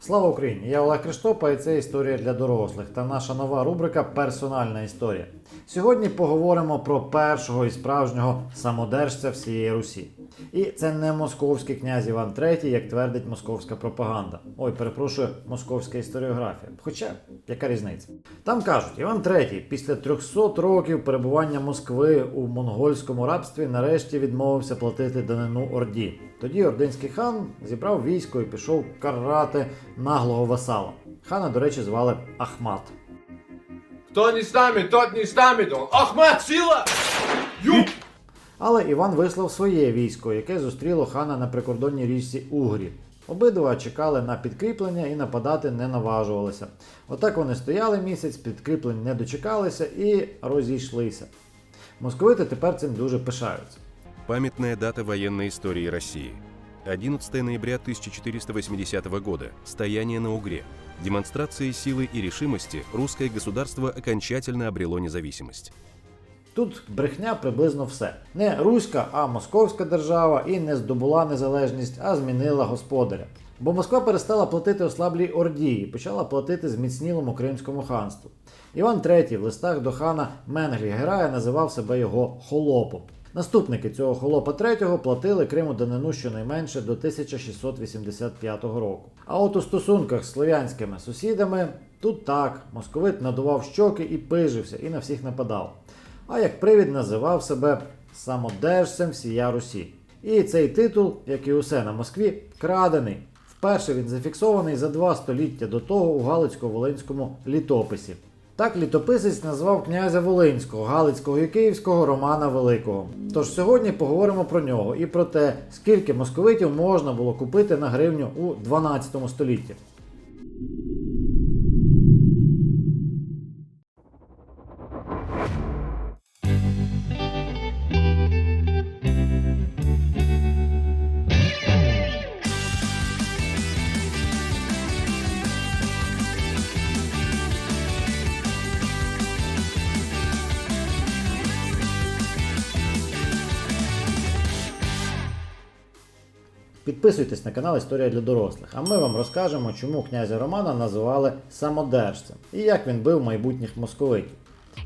Слава Україні! Я Олег Криштопа і це історія для дорослих та наша нова рубрика Персональна історія. Сьогодні поговоримо про першого і справжнього самодержця всієї Русі. І це не московський князь Іван III, як твердить московська пропаганда. Ой, перепрошую, московська історіографія. Хоча, яка різниця? Там кажуть, Іван III після 300 років перебування Москви у монгольському рабстві нарешті відмовився платити данину Орді. Тоді ординський хан зібрав військо і пішов карати наглого васала. Хана, до речі, звали Ахмат. Кто не с нами, тот не с нами. Ахмат, сила! Юб! Але Іван вислав своє військо, яке зустріло хана на прикордонній річці Угрі. Обидва чекали на підкріплення і нападати не наважувалися. Отак вони стояли місяць, підкріплень не дочекалися і розійшлися. Московити тепер цим дуже пишаються. Памятная дата военной истории России. 11 ноября 1480 года. Стояние на Угре. Демонстрацией силы и решимости русское государство окончательно обрело независимость. Тут брехня приблизно все. Не руська, а московська держава і не здобула незалежність, а змінила господаря. Бо Москва перестала платити ослаблій Орді і почала платити зміцнілому Кримському ханству. Іван III в листах до хана Менглі Герая називав себе його холопом. Наступники цього холопа III платили Криму данину щонайменше до 1685 року. А от у стосунках з слов'янськими сусідами тут так, московит надував щоки і пижився, і на всіх нападав а як привід називав себе самодержцем всія Русі. І цей титул, як і усе на Москві, крадений. Вперше він зафіксований за два століття до того у Галицько-Волинському літописі. Так літописець назвав князя Волинського, Галицького і Київського Романа Великого. Тож сьогодні поговоримо про нього і про те, скільки московитів можна було купити на гривню у 12 столітті. Підписуйтесь на канал Історія для дорослих, а ми вам розкажемо, чому князя Романа називали самодержцем і як він бив майбутніх московитів.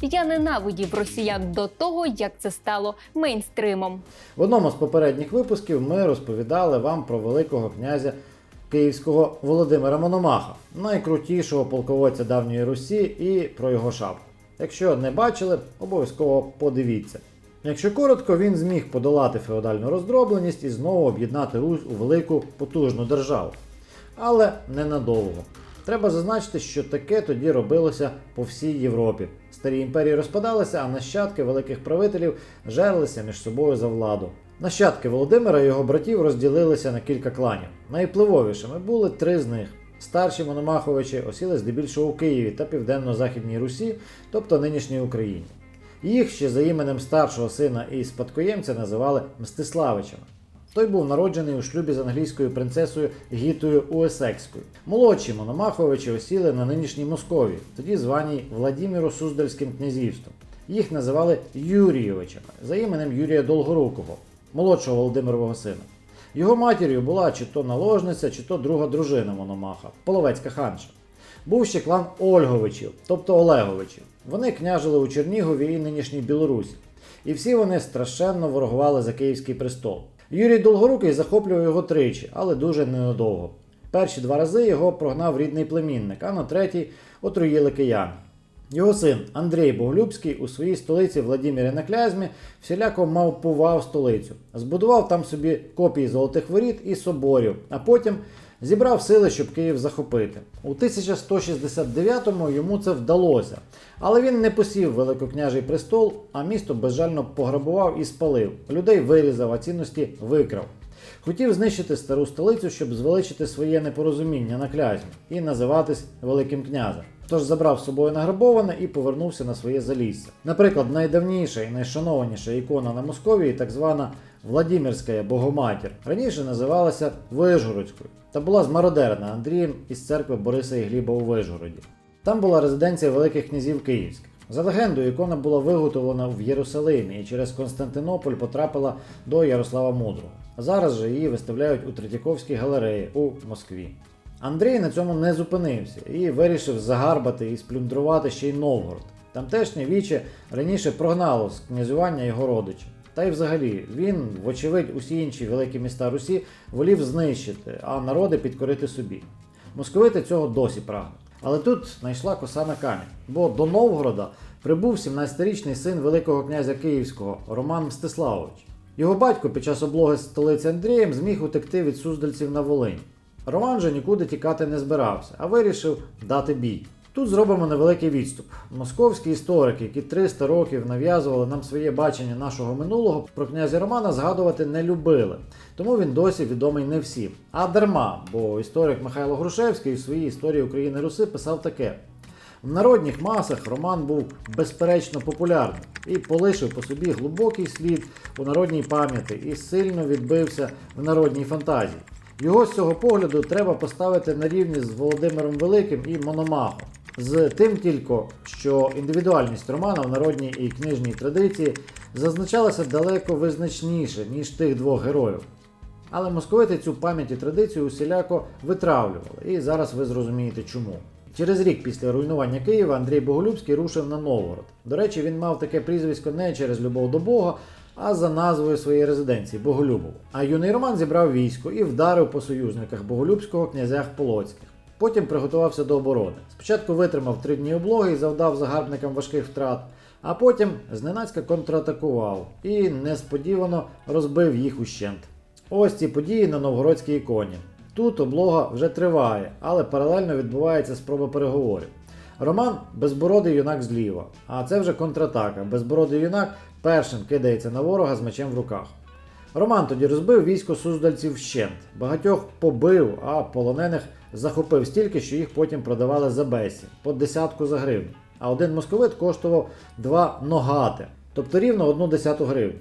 Я ненавидів росіян до того, як це стало мейнстримом. В одному з попередніх випусків ми розповідали вам про великого князя київського Володимира Мономаха, найкрутішого полководця давньої Русі, і про його шапку. Якщо не бачили, обов'язково подивіться. Якщо коротко, він зміг подолати феодальну роздробленість і знову об'єднати Русь у велику потужну державу. Але ненадовго. Треба зазначити, що таке тоді робилося по всій Європі. Старі імперії розпадалися, а нащадки великих правителів жерлися між собою за владу. Нащадки Володимира і його братів розділилися на кілька кланів. Найвпливовішими були три з них. Старші Мономаховичі осіли здебільшого у Києві та Південно-Західній Русі, тобто нинішній Україні. Їх ще за іменем старшого сина і спадкоємця називали Мстиславичами. Той був народжений у шлюбі з англійською принцесою Гітою Уесекською. Молодші Мономаховичі осіли на нинішній Московії, тоді званій Владіміру Суздальським князівством. Їх називали Юрійовичами за іменем Юрія Долгорукого, молодшого Володимирового сина. Його матір'ю була чи то наложниця, чи то друга дружина Мономаха, половецька ханша. Був ще клан Ольговичів, тобто Олеговичів. Вони княжили у Чернігові і нинішній Білорусі. І всі вони страшенно ворогували за київський престол. Юрій Долгорукий захоплював його тричі, але дуже ненадовго. Перші два рази його прогнав рідний племінник, а на третій отруїли кияни. Його син Андрій Боголюбський у своїй столиці Владімірі на Клязьмі всіляко мавпував столицю, збудував там собі копії золотих воріт і соборів, а потім зібрав сили, щоб Київ захопити. У 1169-му йому це вдалося, але він не посів великокняжий престол, а місто безжально пограбував і спалив. Людей вирізав, а цінності викрав. Хотів знищити стару столицю, щоб звеличити своє непорозуміння на клязьмі і називатись Великим князем. Тож забрав з собою награбоване і повернувся на своє залісся. Наприклад, найдавніша і найшанованіша ікона на Московії, так звана Владимирська Богоматір, раніше називалася Вижгородською та була змародерена Андрієм із церкви Бориса і Гліба у Вижгороді. Там була резиденція великих князів київських. За легендою, ікона була виготовлена в Єрусалимі і через Константинополь потрапила до Ярослава Мудрого. Зараз же її виставляють у Третьяковській галереї у Москві. Андрій на цьому не зупинився і вирішив загарбати і сплюндрувати ще й Новгород. Тамтешнє віче раніше прогнало з князювання його родича. Та й взагалі він, вочевидь, усі інші великі міста Русі волів знищити, а народи підкорити собі. Московити цього досі прагнуть. Але тут знайшла коса на камінь, бо до Новгорода прибув 17-річний син Великого князя Київського Роман Мстиславович. Його батько під час облоги столиці Андрієм зміг утекти від суздальців на Волинь. Роман же нікуди тікати не збирався, а вирішив дати бій. Тут зробимо невеликий відступ. Московські історики, які 300 років нав'язували нам своє бачення нашого минулого, про князя Романа згадувати не любили. Тому він досі відомий не всім. А дарма, бо історик Михайло Грушевський у своїй історії України Руси писав таке: в народних масах Роман був безперечно популярним і полишив по собі глибокий слід у народній пам'яті і сильно відбився в народній фантазії. Його з цього погляду треба поставити на рівні з Володимиром Великим і Мономахом. З тим тільки, що індивідуальність Романа в народній і книжній традиції зазначалася далеко визначніше, ніж тих двох героїв. Але московити цю пам'ять і традицію усіляко витравлювали, і зараз ви зрозумієте чому. Через рік після руйнування Києва Андрій Боголюбський рушив на Новгород. До речі, він мав таке прізвисько не через любов до Бога, а за назвою своєї резиденції Боголюбов. А юний Роман зібрав військо і вдарив по союзниках Боголюбського князях Полоцьких. Потім приготувався до оборони. Спочатку витримав три дні облоги і завдав загарбникам важких втрат, а потім зненацька контратакував і несподівано розбив їх ущент. Ось ці події на новгородській іконі. Тут облога вже триває, але паралельно відбувається спроба переговорів. Роман безбородий юнак зліва, а це вже контратака. Безбородий юнак першим кидається на ворога з мечем в руках. Роман тоді розбив військо суздальців вщент, багатьох побив, а полонених захопив стільки, що їх потім продавали за бесі по десятку за гривню. А один московит коштував два ногати, тобто рівно одну десяту гривню.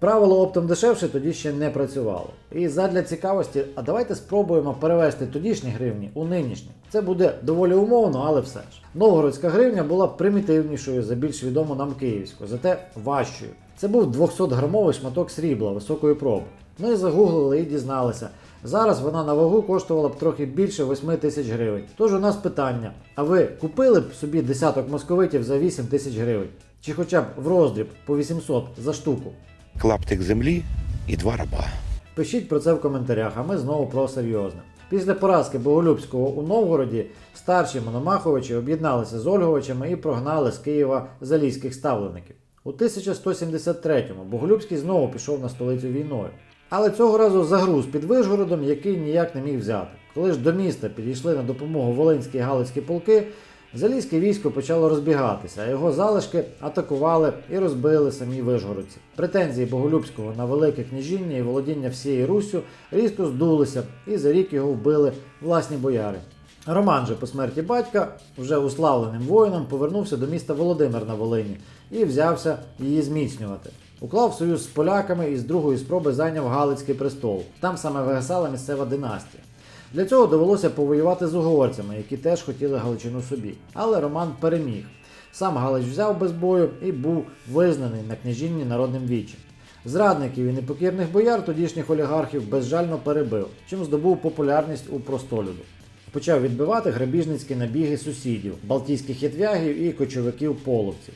Правило оптом дешевше тоді ще не працювало. І задля цікавості, а давайте спробуємо перевести тодішні гривні у нинішні. Це буде доволі умовно, але все ж. Новгородська гривня була примітивнішою за більш відому нам київську, зате важчою. Це був 200-грамовий шматок срібла високої проби. Ми загуглили і дізналися. Зараз вона на вагу коштувала б трохи більше 8 тисяч гривень. Тож у нас питання: а ви купили б собі десяток московитів за 8 тисяч гривень? Чи хоча б в роздріб по 800 за штуку? Клаптик землі і два раба. Пишіть про це в коментарях, а ми знову про серйозне. Після поразки Боголюбського у Новгороді старші Мономаховичі об'єдналися з Ольговичами і прогнали з Києва залізьких ставлеників. У 1173-му Боголюбський знову пішов на столицю війною. Але цього разу загруз під Вишгородом, який ніяк не міг взяти. Коли ж до міста підійшли на допомогу Волинські і Галицькі полки, Залізьке військо почало розбігатися, а його залишки атакували і розбили самі вишгородці. Претензії Боголюбського на велике княжіння і володіння всією Руссю різко здулися, і за рік його вбили власні бояри. Роман же по смерті батька, вже уславленим воїном, повернувся до міста Володимир на Волині і взявся її зміцнювати. Уклав союз з поляками і з другої спроби зайняв Галицький престол. Там саме вигасала місцева династія. Для цього довелося повоювати з угорцями, які теж хотіли Галичину собі. Але Роман переміг. Сам Галич взяв без бою і був визнаний на княжінні народним вічем. Зрадників і непокірних бояр тодішніх олігархів безжально перебив, чим здобув популярність у простолюду. Почав відбивати грабіжницькі набіги сусідів, балтійських ятвягів і кочовиків половців.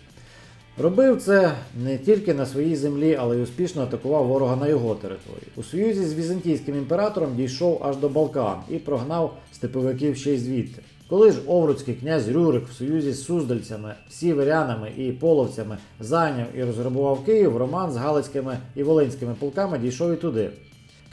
Робив це не тільки на своїй землі, але й успішно атакував ворога на його території. У союзі з візантійським імператором дійшов аж до Балкан і прогнав степовиків ще й звідти. Коли ж овруцький князь Рюрик в союзі з суздальцями, сіверянами і половцями зайняв і розграбував Київ, Роман з галицькими і волинськими полками дійшов і туди.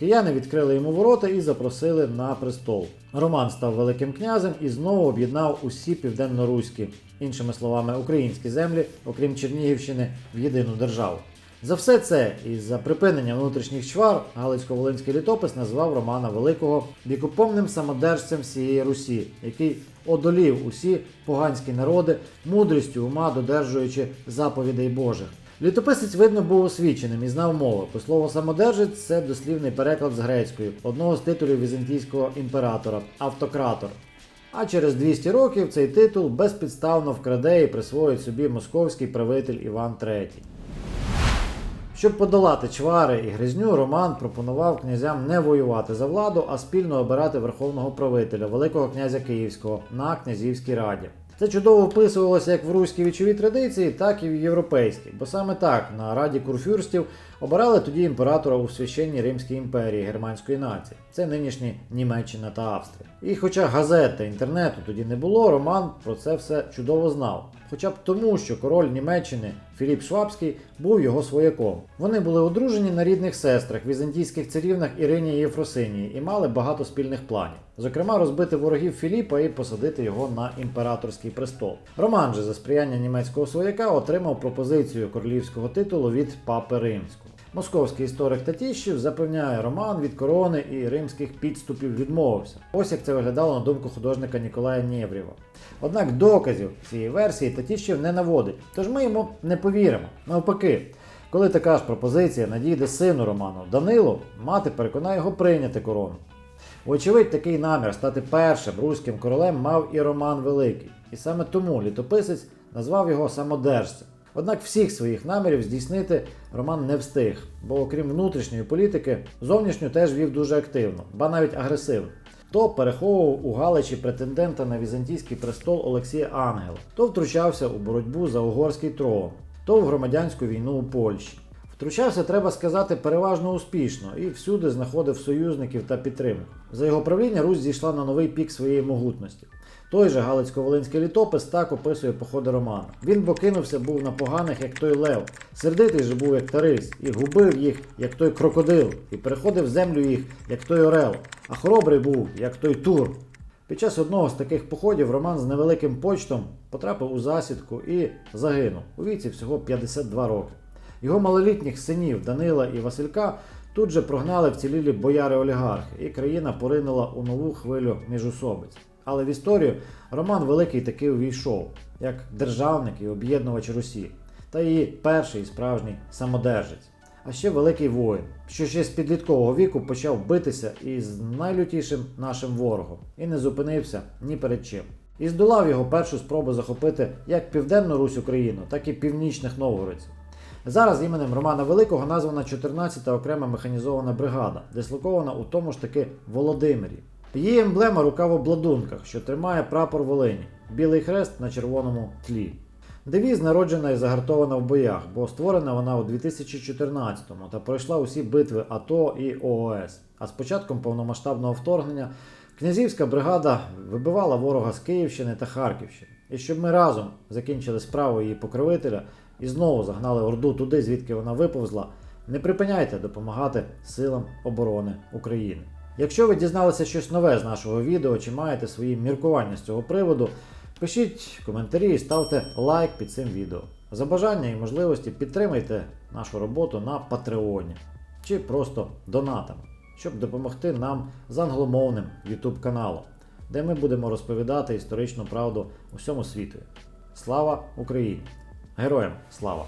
Кияни відкрили йому ворота і запросили на престол. Роман став великим князем і знову об'єднав усі південноруські, іншими словами, українські землі, окрім Чернігівщини, в єдину державу. За все це і за припинення внутрішніх чвар Галицько-Волинський літопис назвав Романа Великого вікоповним самодержцем всієї Русі, який одолів усі поганські народи, мудрістю ума додержуючи заповідей Божих. Літописець, видно, був освіченим і знав мови, бо слово самодержець це дослівний переклад з грецької, одного з титулів візантійського імператора автократор. А через 200 років цей титул безпідставно вкраде і присвоїть собі московський правитель Іван III. Щоб подолати чвари і гризню, Роман пропонував князям не воювати за владу, а спільно обирати верховного правителя, Великого князя Київського на князівській раді. Це чудово вписувалося як в руські вічові традиції, так і в європейській, бо саме так на Раді курфюрстів обирали тоді імператора у священній Римській імперії германської нації. Це нинішні Німеччина та Австрія. І хоча газет та інтернету тоді не було, Роман про це все чудово знав. Хоча б тому, що король Німеччини Філіп Швабський був його свояком. Вони були одружені на рідних сестрах, візантійських царівнах Ірині Єфросинії і мали багато спільних планів. Зокрема, розбити ворогів Філіпа і посадити його на імператорський престол. Роман же за сприяння німецького свояка отримав пропозицію королівського титулу від папи римського. Московський історик Татіщев запевняє, Роман від корони і римських підступів відмовився. Ось як це виглядало на думку художника Ніколая Нєврєва. Однак доказів цієї версії Татіщев не наводить, тож ми йому не повіримо. Навпаки, коли така ж пропозиція надійде сину Роману Данилу, мати переконає його прийняти корону. Вочевидь, такий намір стати першим руським королем мав і Роман Великий, і саме тому літописець назвав його самодержцем. Однак всіх своїх намірів здійснити Роман не встиг, бо окрім внутрішньої політики, зовнішню теж вів дуже активно, ба навіть агресивно. То переховував у Галичі претендента на візантійський престол Олексія Ангела, то втручався у боротьбу за угорський трон, то в громадянську війну у Польщі. Втручався, треба сказати, переважно успішно і всюди знаходив союзників та підтримку. За його правління Русь зійшла на новий пік своєї могутності. Той же Галицько-Волинський літопис так описує походи Романа. Він бо кинувся був на поганих, як той лев, сердитий же був, як Тарис, і губив їх, як той крокодил, і переходив землю їх, як той орел, а хоробрий був, як той тур. Під час одного з таких походів Роман з невеликим почтом потрапив у засідку і загинув у віці всього 52 роки. Його малолітніх синів Данила і Василька тут же прогнали вцілілі бояри-олігархи, і країна поринула у нову хвилю міжусобиць. Але в історію Роман Великий таки увійшов як державник і об'єднувач Русі, та її перший справжній самодержець. А ще великий воїн, що ще з підліткового віку почав битися із найлютішим нашим ворогом і не зупинився ні перед чим. І здолав його першу спробу захопити як Південну Русь Україну, так і північних новгородців. Зараз іменем Романа Великого названа 14-та окрема механізована бригада, дислокована у тому ж таки Володимирі. Її емблема рука в обладунках, що тримає прапор Волині, білий хрест на червоному тлі. Девіз народжена і загартована в боях, бо створена вона у 2014-му та пройшла усі битви АТО і ООС. А з початком повномасштабного вторгнення князівська бригада вибивала ворога з Київщини та Харківщини. І щоб ми разом закінчили справу її покровителя і знову загнали Орду туди, звідки вона виповзла, не припиняйте допомагати силам оборони України. Якщо ви дізналися щось нове з нашого відео чи маєте свої міркування з цього приводу, пишіть коментарі і ставте лайк під цим відео. За бажання і можливості підтримайте нашу роботу на Патреоні чи просто донатами, щоб допомогти нам з англомовним YouTube каналом, де ми будемо розповідати історичну правду усьому світу. Слава Україні! Героям слава!